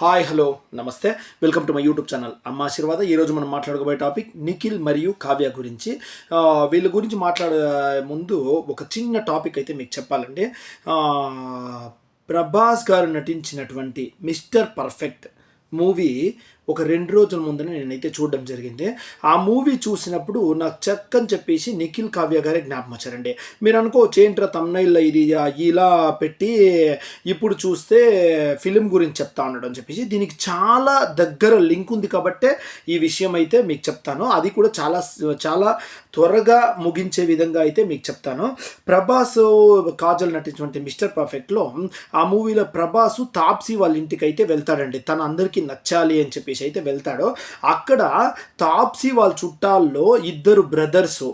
Hi hello నమస్తే. Welcome to my YouTube channel. అమ్మ ఆశీర్వాద. ఈరోజు మనం మాట్లాడుకోబోయే టాపిక్ నిఖిల్ మరియు కావ్య గురించి. వీళ్ళ గురించి మాట్లాడే ముందు ఒక చిన్న టాపిక్ అయితే మీకు చెప్పాలండి. ప్రభాస్ గారు నటించినటువంటి మిస్టర్ పర్ఫెక్ట్ మూవీ ఒక రెండు రోజుల ముందర నేనైతే చూడడం జరిగింది. ఆ మూవీ చూసినప్పుడు నాకు చక్కని చెప్పేసి నిఖిల్ కావ్య గారే జ్ఞాపకం వచ్చారండి. మీరు అనుకోవచ్చు ఏంట్రా తమ్నైల్లో ఇది? ఇలా పెట్టి ఇప్పుడు చూస్తే ఫిలిం గురించి చెప్తా ఉన్నాడు అని చెప్పేసి దీనికి చాలా దగ్గర లింక్ ఉంది కాబట్టే ఈ విషయం అయితే మీకు చెప్తాను. అది కూడా చాలా చాలా త్వరగా ముగించే విధంగా అయితే మీకు చెప్తాను. ప్రభాస్ కాజల్ నటించినటువంటి మిస్టర్ పర్ఫెక్ట్లో ఆ మూవీలో ప్రభాస్ తాప్సీ వాళ్ళ ఇంటికి అయితే వెళ్తాడండి. తను అందరికీ నచ్చాలి అని చెప్పేసి అయితే వెళ్తాడో అక్కడ తాప్సీ వాళ్ళ చుట్టాల్లో ఇద్దరు బ్రదర్స్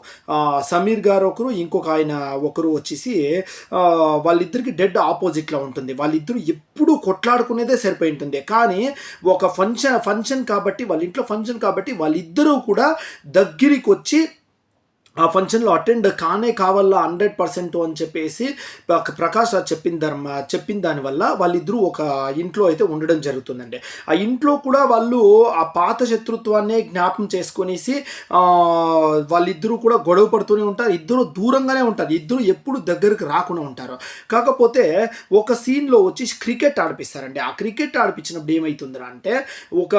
సమీర్ గారు ఒకరు ఇంకొక ఆయన ఒకరు వచ్చేసి వాళ్ళిద్దరికి డెడ్ ఆపోజిట్లో ఉంటుంది. వాళ్ళిద్దరు ఎప్పుడు కొట్లాడుకునేదే సరిపోయి ఉంటుంది కానీ ఒక ఫంక్షన్ ఫంక్షన్ కాబట్టి వాళ్ళ ఇంట్లో ఫంక్షన్ కాబట్టి వాళ్ళిద్దరూ కూడా దగ్గరికి వచ్చి ఆ ఫంక్షన్లో అటెండ్ కానే కావాలా హండ్రెడ్ పర్సెంట్ అని చెప్పేసి ప్రకాష్ రాజ్ చెప్పిన ధర్మ చెప్పిన దానివల్ల వాళ్ళిద్దరూ ఒక ఇంట్లో అయితే ఉండడం జరుగుతుందండి. ఆ ఇంట్లో కూడా వాళ్ళు ఆ పాత శత్రుత్వాన్ని జ్ఞాపం చేసుకునేసి వాళ్ళిద్దరూ కూడా గొడవ పడుతూనే ఉంటారు. ఇద్దరు దూరంగానే ఉంటారు. ఇద్దరు ఎప్పుడు దగ్గరికి రాకుండా ఉంటారు. కాకపోతే ఒక సీన్లో వచ్చి క్రికెట్ ఆడిపిస్తారండి. ఆ క్రికెట్ ఆడిపించినప్పుడు ఏమవుతుందిరా అంటే ఒక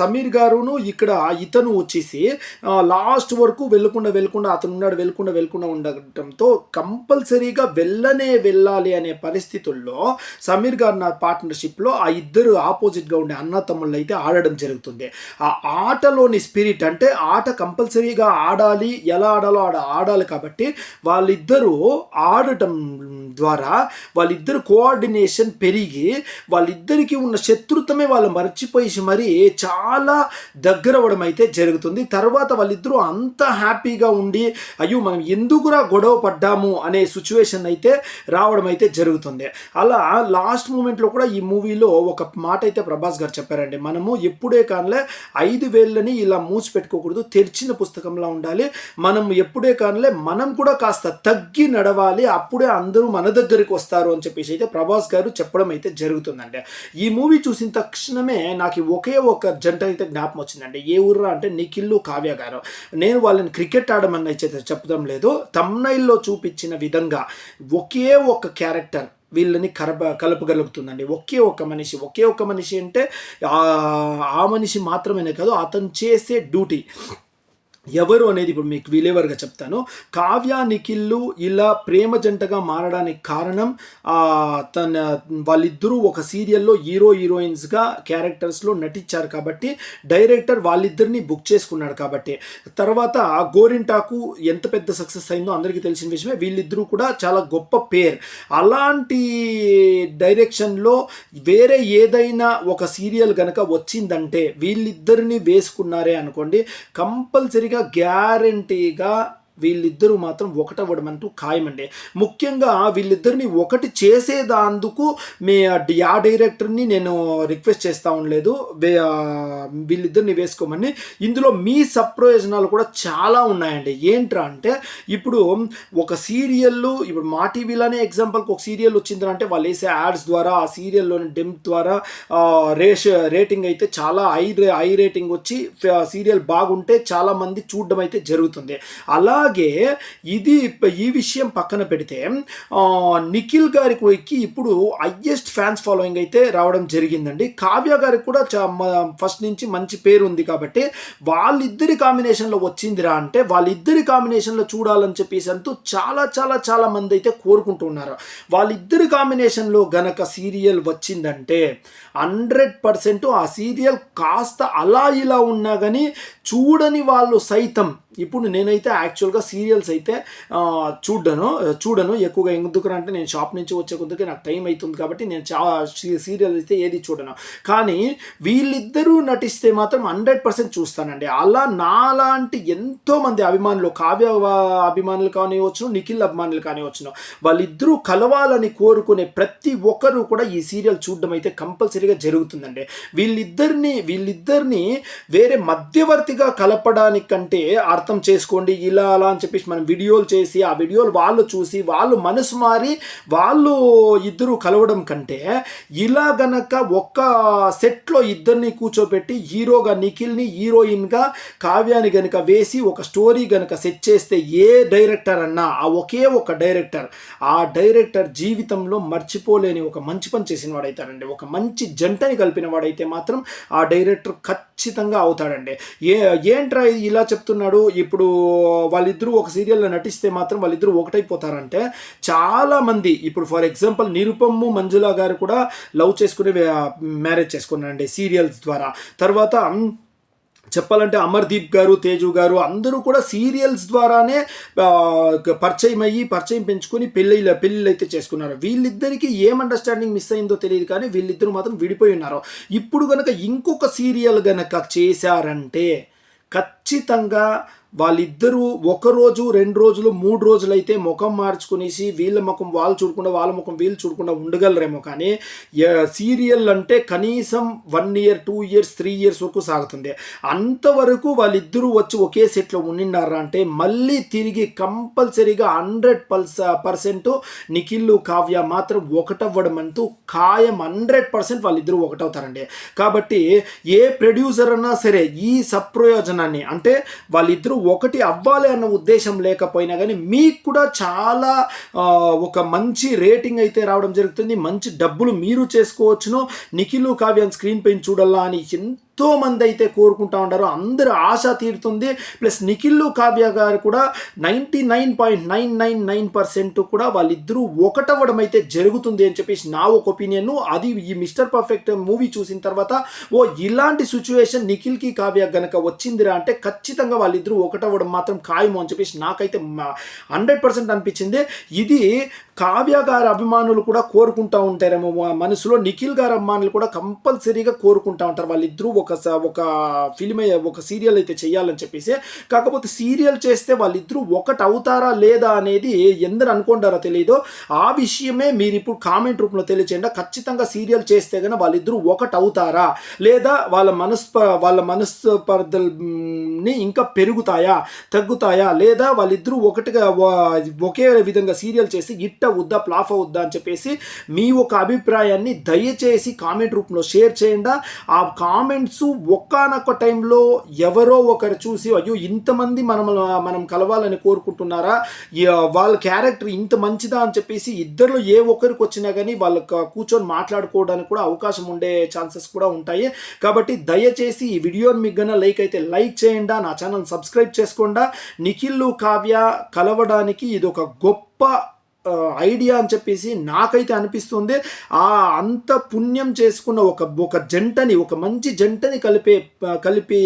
సమీర్ గారును ఇక్కడ ఇతను వచ్చేసి లాస్ట్ వరకు వెళ్ళకుండా వెళ్ళకుండా అతను ఉన్నాడు వెళ్ళకుండా వెళ్ళకుండా ఉండటంతో కంపల్సరీగా వెళ్ళనే వెళ్ళాలి అనే పరిస్థితుల్లో సమీర్ గారు నా పార్ట్నర్షిప్లో ఆ ఇద్దరు ఆపోజిట్గా ఉండే అన్న తమ్ముళ్ళు అయితే ఆడడం జరుగుతుంది. ఆ ఆటలోని స్పిరిట్ అంటే ఆట కంపల్సరీగా ఆడాలి ఎలా ఆడాలో ఆడ ఆడాలి కాబట్టి వాళ్ళిద్దరూ ఆడటం ద్వారా వాళ్ళిద్దరు కోఆర్డినేషన్ పెరిగి వాళ్ళిద్దరికీ ఉన్న శత్రుత్వమే వాళ్ళు మర్చిపోయి మరి చాలా దగ్గర అవ్వడం అయితే జరుగుతుంది. తర్వాత వాళ్ళిద్దరూ అంత హ్యాపీగా ఉండి అయ్యో మనం ఎందుకురా గొడవ పడ్డాము అనే సిచ్యువేషన్ అయితే రావడం అయితే జరుగుతుంది. అలా లాస్ట్ మూమెంట్లో కూడా ఈ మూవీలో ఒక మాట అయితే ప్రభాస్ గారు చెప్పారండి. మనము ఎప్పుడే కానలే ఐదు వేళ్ళని ఇలా మూసి పెట్టుకోకూడదు. తెరిచిన పుస్తకంలా ఉండాలి. మనం ఎప్పుడే కానలే మనం కూడా కాస్త తగ్గి నడవాలి. అప్పుడే అందరూ మన మన దగ్గరికి వస్తారు అని చెప్పేసి అయితే ప్రభాస్ గారు చెప్పడం అయితే జరుగుతుందండి. ఈ మూవీ చూసిన తక్షణమే నాకు ఒకే ఒక జంట అయితే జ్ఞాపకం వచ్చిందండి. ఏ ఊర్రా అంటే నిఖిల్లు కావ్య గారు. నేను వాళ్ళని క్రికెట్ ఆడమని అయితే చెప్పడం లేదు. తమ్నైల్లో చూపించిన విధంగా ఒకే ఒక క్యారెక్టర్ వీళ్ళని కలప కలపగలుగుతుందండి. ఒకే ఒక మనిషి ఒకే ఒక మనిషి అంటే ఆ- ఆ మనిషి మాత్రమేనే కాదు అతను చేసే డ్యూటీ. ఎవరు అనేది ఇప్పుడు మీకు విలేవర్గా చెప్తాను. కావ్య నిఖిల్లు ఇలా ప్రేమ జంటగా మారడానికి కారణం తన వాళ్ళిద్దరూ ఒక సీరియల్లో హీరో హీరోయిన్స్గా క్యారెక్టర్స్లో నటించారు కాబట్టి డైరెక్టర్ వాళ్ళిద్దరిని బుక్ చేసుకున్నాడు కాబట్టి. తర్వాత గోరింటాకు ఎంత పెద్ద సక్సెస్ అయిందో అందరికీ తెలిసిన విషయమే వీళ్ళిద్దరూ కూడా చాలా గొప్ప పేర్. అలాంటి డైరెక్షన్లో వేరే ఏదైనా ఒక సీరియల్ గనక వచ్చిందంటే వీళ్ళిద్దరిని వేసుకున్నారే అనుకోండి కంపల్సరీ పూర్తిగా గ్యారంటీగా వీళ్ళిద్దరూ మాత్రం ఒకటవ్వడం అంటూ ఖాయమండి. ముఖ్యంగా వీళ్ళిద్దరిని ఒకటి చేసేదాందుకు మీ ఆ డైరెక్టర్ని నేను రిక్వెస్ట్ చేస్తా ఉండలేదు. వీళ్ళిద్దరిని వేసుకోమని. ఇందులో మీ సప్రయోజనాలు కూడా చాలా ఉన్నాయండి. ఏంట్రా అంటే ఇప్పుడు ఒక సీరియల్ ఇప్పుడు మా టీవీలోనే ఎగ్జాంపుల్కి ఒక సీరియల్ వచ్చిందిరా అంటే వాళ్ళు వేసే యాడ్స్ ద్వారా ఆ సీరియల్లోని డెమ్ ద్వారా రేష రేష్ రేటింగ్ అయితే చాలా హై హై రేటింగ్ వచ్చి సీరియల్ బాగుంటే చాలామంది చూడడం అయితే జరుగుతుంది. అలా అలాగే ఇది ఈ విషయం పక్కన పెడితే నిఖిల్ గారికి ఇప్పుడు హయ్యెస్ట్ ఫ్యాన్స్ ఫాలోయింగ్ అయితే రావడం జరిగిందండి. కావ్య గారికి కూడా ఫస్ట్ నుంచి మంచి పేరు ఉంది కాబట్టి వాళ్ళిద్దరి కాంబినేషన్లో వచ్చిందిరా అంటే వాళ్ళిద్దరి కాంబినేషన్లో చూడాలని చెప్పేసి అంటూ చాలా చాలా చాలా మంది అయితే కోరుకుంటున్నారు వాళ్ళిద్దరి కాంబినేషన్లో గనక సీరియల్ వచ్చిందంటే హండ్రెడ్ పర్సెంట్ ఆ సీరియల్ కాస్త అలా ఇలా ఉన్నా కానీ చూడని వాళ్ళు సైతం ఇప్పుడు నేనైతే యాక్చువల్గా సీరియల్స్ అయితే చూడను చూడను ఎక్కువగా ఎందుకు అంటే నేను షాప్ నుంచి వచ్చే కొద్దిగా నాకు టైం అవుతుంది కాబట్టి నేను చా సీరియల్ అయితే ఏది చూడను. కానీ వీళ్ళిద్దరూ నటిస్తే మాత్రం హండ్రెడ్ పర్సెంట్ చూస్తానండి. అలా నాలాంటి ఎంతో మంది అభిమానులు కావ్య అభిమానులు కానివ్వచ్చును నిఖిల్ అభిమానులు కానివ్వచ్చును వాళ్ళిద్దరూ కలవాలని కోరుకునే ప్రతి ఒక్కరూ కూడా ఈ సీరియల్ చూడడం అయితే కంపల్సరీగా జరుగుతుందండి. వీళ్ళిద్దరిని వీళ్ళిద్దరిని వేరే మధ్యవర్తిగా కలపడానికంటే అర్థం చేసుకోండి ఇలా అలా అని చెప్పేసి మనం వీడియోలు చేసి ఆ వీడియోలు వాళ్ళు చూసి వాళ్ళు మనసు మారి వాళ్ళు ఇద్దరు కలవడం కంటే ఇలా గనక ఒక్క సెట్లో ఇద్దరిని కూర్చోబెట్టి హీరోగా నిఖిల్ని హీరోయిన్గా కావ్యాన్ని గనక వేసి ఒక స్టోరీ గనక సెట్ చేస్తే ఏ డైరెక్టర్ అన్నా ఆ ఒకే ఒక డైరెక్టర్ ఆ డైరెక్టర్ జీవితంలో మర్చిపోలేని ఒక మంచి పని చేసిన వాడైతాడండి ఒక మంచి జంటని కలిపిన వాడైతే మాత్రం ఆ డైరెక్టర్ ఖచ్చితంగా అవుతాడండి. ఏ ఏంట్రా ఇలా చెప్తున్నాడు ఇప్పుడు వాళ్ళిద్దరూ ఒక సీరియల్లో నటిస్తే మాత్రం వాళ్ళిద్దరూ ఒకటైపోతారంటే చాలా మంది ఇప్పుడు ఫర్ ఎగ్జాంపుల్ నిరుపమ్ము మంజుల గారు కూడా లవ్ చేసుకునే మ్యారేజ్ చేసుకున్నారండి సీరియల్స్ ద్వారా. తర్వాత చెప్పాలంటే అమర్దీప్ గారు తేజు గారు అందరూ కూడా సీరియల్స్ ద్వారానే పరిచయం అయ్యి పరిచయం పెంచుకొని పెళ్ళి పెళ్ళిళ్ళు అయితే చేసుకున్నారు. వీళ్ళిద్దరికీ ఏం అండర్స్టాండింగ్ మిస్ అయిందో తెలియదు కానీ వీళ్ళిద్దరూ మాత్రం విడిపోయి ఉన్నారు. ఇప్పుడు కనుక ఇంకొక సీరియల్ కనుక చేశారంటే ఖచ్చితంగా వాళ్ళిద్దరూ ఒక రోజు రెండు రోజులు మూడు రోజులు అయితే ముఖం మార్చుకునేసి వీళ్ళ ముఖం వాళ్ళు చూడకుండా వాళ్ళ ముఖం వీళ్ళు చూడకుండా ఉండగలరేమో కానీ సీరియల్ అంటే కనీసం one year two years three years వరకు సాగుతుంది. అంతవరకు వాళ్ళిద్దరూ వచ్చి ఒకే సెట్లో ఉండిన్నారా అంటే మళ్ళీ తిరిగి కంపల్సరీగా హండ్రెడ్ పల్స్ పర్సెంట్ నిఖిల్లు కావ్య మాత్రం ఒకటవ్వడం అంటూ ఖాయం హండ్రెడ్ పర్సెంట్ వాళ్ళిద్దరూ ఒకటవుతారండి. కాబట్టి ఏ ప్రొడ్యూసర్ అన్నా సరే ఈ సప్రయోజనాన్ని అంటే వాళ్ళిద్దరూ ఒకటి అవ్వాలి అన్న ఉద్దేశం లేకపోయినా కానీ మీకు కూడా చాలా ఒక మంచి రేటింగ్ అయితే రావడం జరుగుతుంది. మంచి డబ్బులు మీరు చేసుకోవచ్చును. నిఖిల్ కావ్యాన్ స్క్రీన్ పైన చూడాలా అని ఎంత మంది అయితే కోరుకుంటా ఉంటారు అందరు ఆశ తీరుతుంది. ప్లస్ నిఖిల్లు కావ్య గారు కూడా ninety nine point nine nine nine percent కూడా వాళ్ళిద్దరూ ఒకటవ్వడం అయితే జరుగుతుంది అని చెప్పేసి నా ఒక ఒపీనియన్ అది ఈ మిస్టర్ పర్ఫెక్ట్ మూవీ చూసిన తర్వాత ఓ ఇలాంటి సిచ్యువేషన్ నిఖిల్కి కావ్య గనక వచ్చిందిరా అంటే ఖచ్చితంగా వాళ్ళిద్దరూ ఒకటవ్వడం మాత్రం ఖాయము అని చెప్పేసి నాకైతే హండ్రెడ్ పర్సెంట్ అనిపించింది. ఇది కావ్య గారి అభిమానులు కూడా కోరుకుంటా ఉంటారేమో మనసులో నిఖిల్ గారి అభిమానులు కూడా కంపల్సరీగా కోరుకుంటా ఉంటారు. వాళ్ళిద్దరూ ఒక స- ఒక ఫిలిం ఒక సీరియల్ అయితే చేయాలని చెప్పేసి కాకపోతే సీరియల్ చేస్తే వాళ్ళిద్దరూ ఒకటి అవుతారా లేదా అనేది ఎందరు అనుకుంటారో తెలియదు ఆ విషయమే మీరు ఇప్పుడు కామెంట్ రూపంలో తెలియచేయండి. ఖచ్చితంగా సీరియల్ చేస్తే కానీ వాళ్ళిద్దరూ ఒకటి అవుతారా లేదా వాళ్ళ మనస్ప వాళ్ళ మనస్పర్ధల్ని ఇంకా పెరుగుతాయా తగ్గుతాయా లేదా వాళ్ళిద్దరూ ఒకటిగా ఒకే విధంగా సీరియల్ చేసి ఇట్ట అవుద్దా ఫ్లాప్ అవుద్దా అని చెప్పేసి మీ ఒక అభిప్రాయాన్ని దయచేసి కామెంట్ రూపంలో షేర్ చేయండి. ఆ కామెంట్ కామెంట్స్ ఒక్కనొక్క టైంలో ఎవరో ఒకరు చూసి అయ్యో ఇంతమంది మనం మనం కలవాలని కోరుకుంటున్నారా? వాళ్ళ క్యారెక్టర్ ఇంత మంచిదా? అని చెప్పేసి ఇద్దరిలో ఏ ఒక్కరికి వచ్చినా కానీ వాళ్ళు కూర్చొని మాట్లాడుకోవడానికి కూడా అవకాశం ఉండే ఛాన్సెస్ కూడా ఉంటాయి. కాబట్టి దయచేసి ఈ వీడియోని మీకు గన లైక్ అయితే లైక్ చేయండి నా ఛానల్ సబ్స్క్రైబ్ చేసుకోండి. నిఖిల్లు కావ్య కలవడానికి ఇది ఒక గొప్ప ఐడియా అని చెప్పేసి నాకైతే అనిపిస్తుంది. ఆ అంత పుణ్యం చేసుకున్న ఒక ఒక జంటని ఒక మంచి జంటని కలిపే కలిపే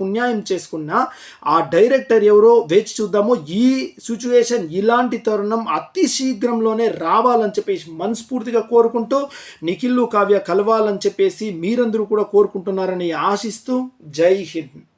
పుణ్యాయం చేసుకున్న ఆ డైరెక్టర్ ఎవరో వేచి చూద్దాము. ఈ సిచ్యువేషన్ ఇలాంటి తరుణం అతి శీఘ్రంలోనే రావాలని చెప్పేసి మనస్ఫూర్తిగా కోరుకుంటూ నిఖిల్లు కావ్య కలవాలని చెప్పేసి మీరందరూ కూడా కోరుకుంటున్నారని ఆశిస్తూ జై హింద్.